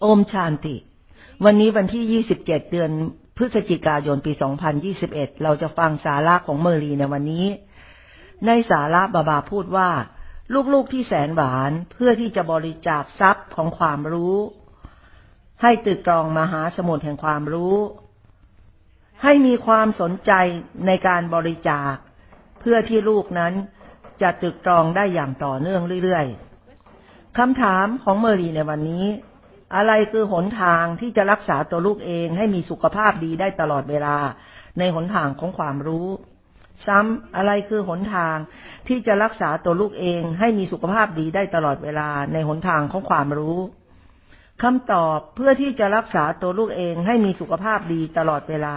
โอมชานติ วันนี้วันที่ 27 เดือนพฤศจิกายนปี 2021 เราจะฟังสาระของเมอรีในวันนี้ ในสาระบาบาพูดว่า ลูกๆที่แสนหวานเพื่อที่จะบริจาคทรัพย์ของความรู้ ให้ตึกตรองมหาสมุทรแห่งความรู้ ให้มีความสนใจในการบริจาค เพื่อที่ลูกนั้นจะตึกตรองได้อย่างต่อเนื่องเรื่อยๆคำถามของเมอรีในวันนี้ อะไรคือหนทางที่จะรักษาตัวลูกเองให้มีสุขภาพดีได้ตลอดเวลา ในหนทางของความรู้ ซ้ำอะไรคือหนทางที่จะรักษาตัวลูกเองให้มีสุขภาพดีได้ตลอดเวลา ในหนทางของความรู้คำตอบเพื่อที่จะรักษาตัวลูกเองให้มีสุขภาพดีตลอดเวลา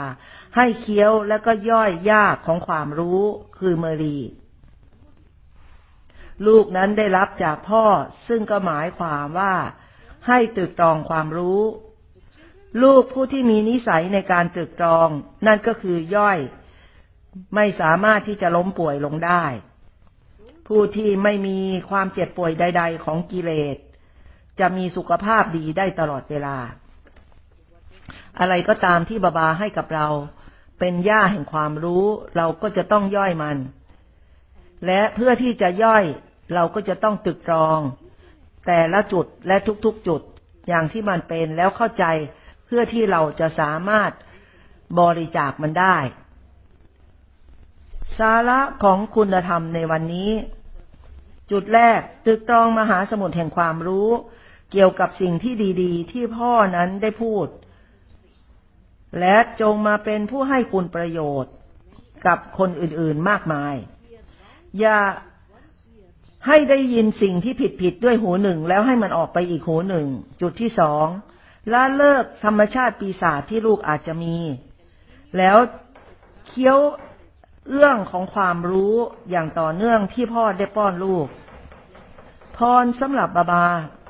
ให้เคี้ยวและก็ย่อยยากของความรู้คือเมรีลูกนั้นได้รับจากพ่อซึ่งก็หมายความว่า ให้ตึกตรองความรู้ ลูกผู้ที่มีนิสัยในการตึกตรอง นั่นก็คือย่อย ไม่สามารถที่จะล้มป่วยลงได้ ผู้ที่ไม่มีความเจ็บป่วยใด ๆ ของกิเลส จะมีสุขภาพดีได้ตลอดเวลา อะไรก็ตามที่บาบาให้กับเรา เป็นย่าแห่งความรู้ เราก็จะต้องย่อยมัน และเพื่อที่จะย่อยเราก็จะต้องตึกตรอง แต่ละจุดและทุกๆจุดอย่างที่มันเป็นแล้วเข้าใจเพื่อที่เราจะสามารถบริจาคมันได้ สาระของคุณธรรมในวันนี้ จุดแรกตึกตรองมหาสมุทรแห่งความรู้ เกี่ยวกับสิ่งที่ดีๆ ที่พ่อนั้นได้พูด และจงมาเป็นผู้ให้คุณประโยชน์กับคนอื่นๆมากมาย อย่า ให้ได้ยินสิ่งที่ผิดๆด้วยหูหนึ่งแล้วให้มันออกไปอีกหูหนึ่ง จุดที่สองละเลิกธรรมชาติปีศาจที่ลูกอาจจะมี แล้วเคี้ยวเอื้องของความรู้อย่างต่อเนื่องที่พ่อได้ป้อนลูก พรสำหรับบาบา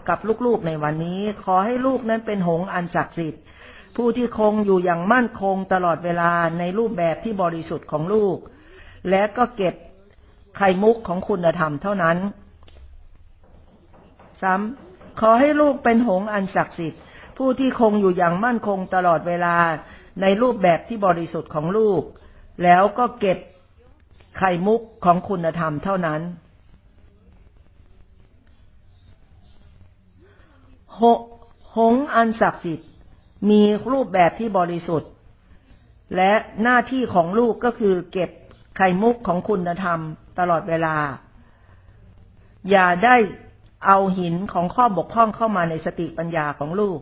กับลูกๆในวันนี้ ขอให้ลูกนั้นเป็นหงอันศักดิ์สิทธิ์ผู้ที่คงอยู่อย่างมั่นคงตลอดเวลาในรูปแบบที่บริสุทธิ์ของลูก และก็เก็บ ไข่มุกของคุณธรรมเท่านั้นซ้ำขอให้ลูกเป็นหงอันศักดิ์สิทธิ์ ผู้ที่คงอยู่อย่างมั่นคงตลอดเวลาในรูปแบบที่บริสุทธิ์ของลูก แล้วก็เก็บไข่มุกของคุณธรรมเท่านั้นหหงอันศักดิ์สิทธิ์มีรูปแบบที่บริสุทธิ์ และหน้าที่ของลูกก็คือเก็บไข่มุกของคุณธรรมตลอดเวลา อย่าได้เอาหินของข้อบกพร่องเข้ามาในสติปัญญาของลูก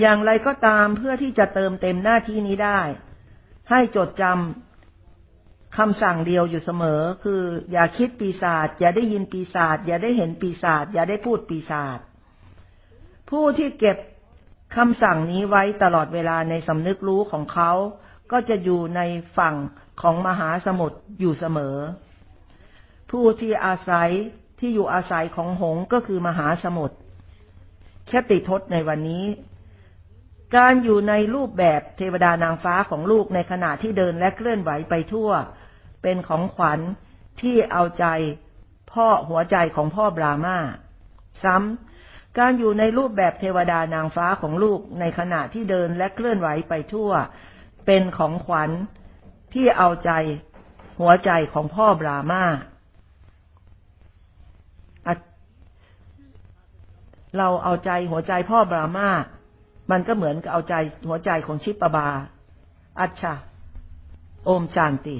อย่างไรก็ตามเพื่อที่จะเติมเต็มหน้าที่นี้ได้ ให้จดจำคำสั่งเดียวอยู่เสมอ คืออย่าคิดปีศาจอย่าได้ยินปีศาจอย่าได้เห็นปีศาจอย่าได้พูดปีศาจผู้ที่เก็บคำสั่งนี้ไว้ตลอดเวลาในสำนึกรู้ของเขา ก็จะอยู่ในฝั่งของมหาสมุทรอยู่เสมอ ผู้ที่อาศัยที่อยู่อาศัยของหงก็คือมหาสมุทรแคติทศในวันนี้ การอยู่ในรูปแบบเทวดานางฟ้าของลูกในขณะที่เดินและเคลื่อนไหวไปทั่ว เป็นของขวัญที่เอาใจพ่อหัวใจของพ่อบรามาซ้ำการอยู่ในรูปแบบเทวดานางฟ้าของลูกในขณะที่เดินและเคลื่อนไหวไปทั่ว เป็นของขวัญที่เอาใจหัวใจของพ่อบรามา เราเอาใจหัวใจพ่อบรามามันก็เหมือนกับเอาใจหัวใจของชิปปบา อัจฉะโอมจานติ